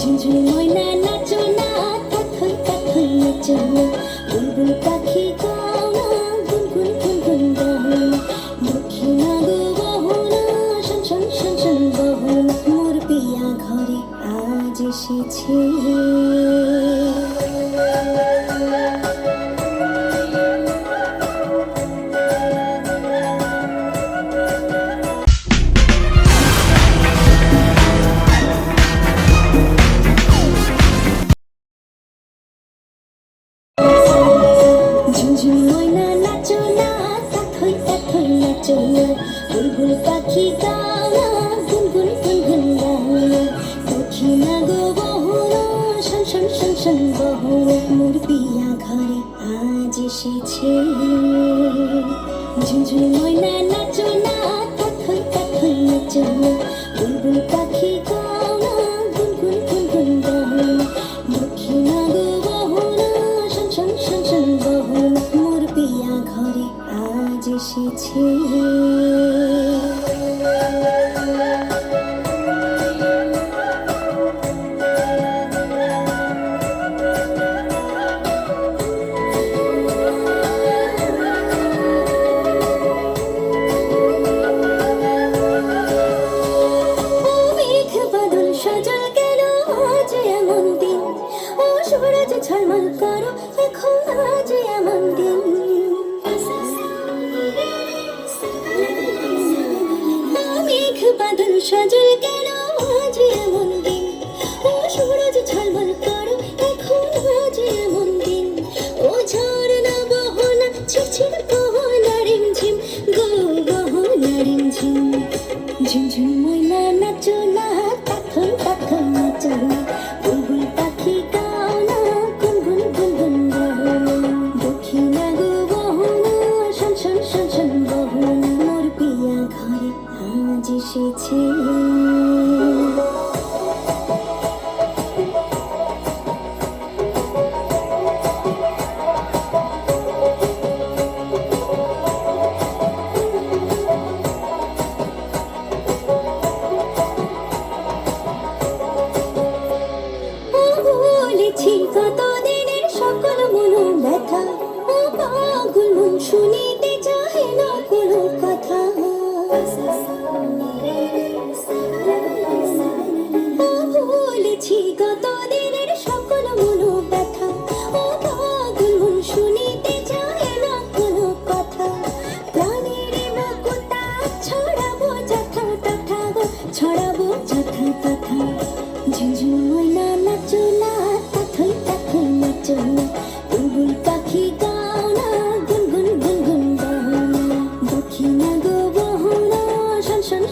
ঝুনঝুন ময়না নাচো না ঝুনঝুন ময়না না কাথই কাথই নাচো না বুলবুল পাখি গাও না গুনগুন গুনগুন গাও না দক্ষিণা গো বহো না শন শন শন শন বহো না মোর পিয়া ঘরে আজ এসেছে ঝুনঝুন ময়না নাচো না সূরজ ঝলমল করো এখন আজ এমন সজল কেন আজ এমন 奇迹。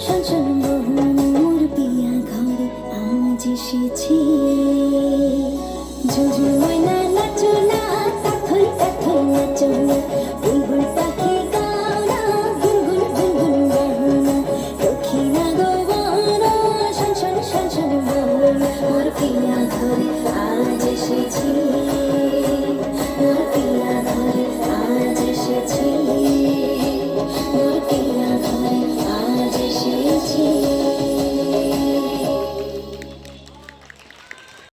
সজন বহু মোর পিয়া ঘরে আজ এসেছি জুজু ময়না নাচো না তখন তখন নাচো না বুলবুল পাখি গাও না গুনগুন গুনগুন গাও না দক্ষি না গো বড় সজন সজন বহু মোর পিয়া ঘরে আজ এসেছি মোর পিয়া ঘরে আজ এসেছি মোর পিয়া ঘরে 这起